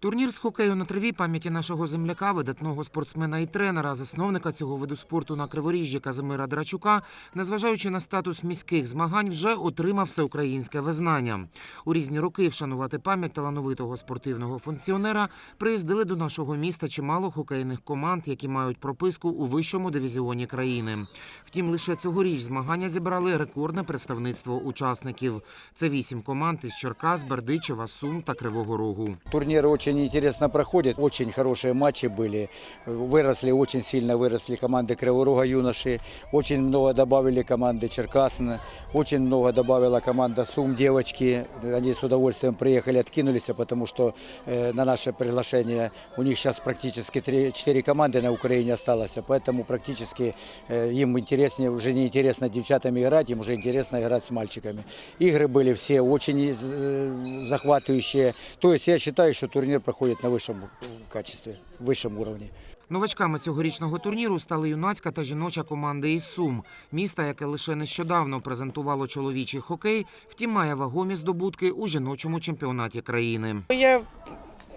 Турнір з хокею на траві пам'яті нашого земляка, видатного спортсмена і тренера, засновника цього виду спорту на Криворіжжі Казимира Драчука, незважаючи на статус міських змагань, вже отримав всеукраїнське визнання. У різні роки вшанувати пам'ять талановитого спортивного функціонера приїздили до нашого міста чимало хокейних команд, які мають прописку у вищому дивізіоні країни. Втім, лише цьогоріч змагання зібрали рекордне представництво учасників. Це вісім команд із Черкас, Бердичева, Сум та Кривого Рогу. Турнир очень интересно проходит, очень хорошие матчи были. Выросли, очень сильно выросли команды Криворога юноши, очень много добавили команды Черкасна, очень много добавила команда Сум девочки. Они с удовольствием приехали, откинулись, потому что э, на наше приглашение у них сейчас практически 4 команды на Украине осталось, поэтому практически э, им интереснее, уже не интересно девчатами играть, им уже интересно играть с мальчиками. Игры были все очень э, захватывающие. То есть я считаю, что турнир проходит на высшем качестве, высшем уровне. Новачками цьогорічного турніру стали юнацька та жіноча команди із Сум, міста, яке лише нещодавно презентувало чоловічий хокей, втім має вагомі здобутки у жіночому чемпіонаті країни. Я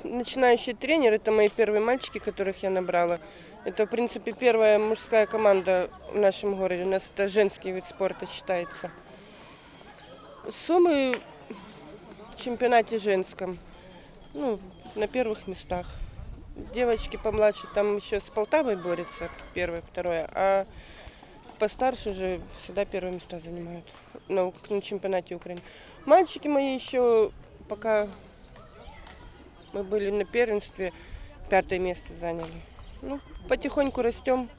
начинающий тренер, это мои первые мальчики, которых я набрала. Это, в принципе, первая мужская команда в нашем городе. У нас это женский вид спорта считается. Суммы в чемпионате женском, Ну, на первых местах. Девочки помладше там еще с Полтавой борются, первое, второе, а постарше же всегда первые места занимают на, на чемпионате Украины. Мальчики мои еще пока мы были на первенстве, пятое место заняли. Ну, потихоньку растем,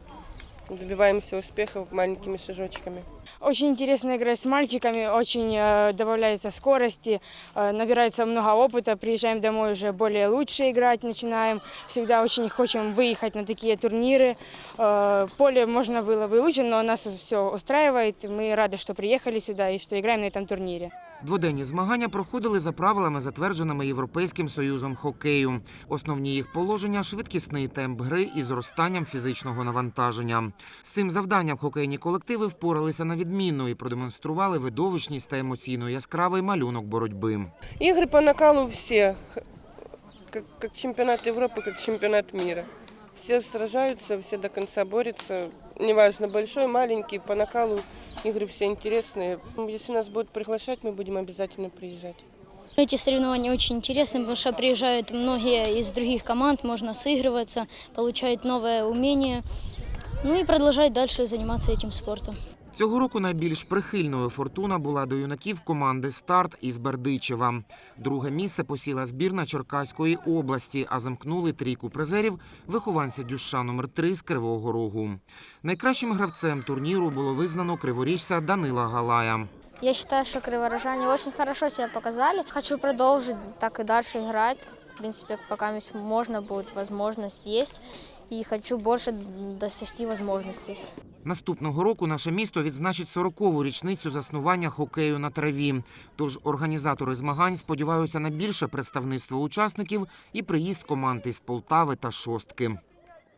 добиваемся успехов маленькими шажочками. Очень интересно играть с мальчиками, очень э, добавляется скорости, э, набирается много опыта, приезжаем домой уже более лучше играть начинаем. Всегда очень хотим выехать на такие турниры. Э, поле можно было бы лучше, но нас все устраивает. Мы рады, что приехали сюда и что играем на этом турнире. Дводенні змагання проходили за правилами, затвердженими Європейським союзом хокею. Основні їх положення швидкісний темп гри із зростанням фізичного навантаження. З цим завданням хокейні колективи впоралися на відмінно і продемонстрували видовищність та емоційно яскравий малюнок боротьби. Игры по накалу как, как чемпионат Европы, как чемпионат мира. Все сражаются, все до конца борются. Неважно, большой, маленький, по накалу игры все интересные. Ну, Если нас будут приглашать, мы будем обязательно приезжать. Эти соревнования очень интересны, потому что приезжают многие из других команд, можно сыгрываться, получать новое умение, ну и продолжать дальше заниматься этим спортом. Цього року найбільш прихильною фортуна була до юнаків команди Старт із Бердичева. Друге місце посіла збірна Черкаської області, а замкнули трійку призерів вихованці Дюша номер 3 з Кривого Рогу. Найкращим гравцем турніру було визнано криворіжця Данила Галая. Я считаю, что криворожане очень хорошо себя показали. Хочу продолжить так и дальше играть. В принципе, пока м- можно будет, возможность есть. И хочу більше досягти можливостей. Наступного року наше місто відзначить 40-ву річницю заснування хокею на траві. Тож організатори змагань сподіваються на більше представництво учасників і приїзд команд із Полтави та Шостки.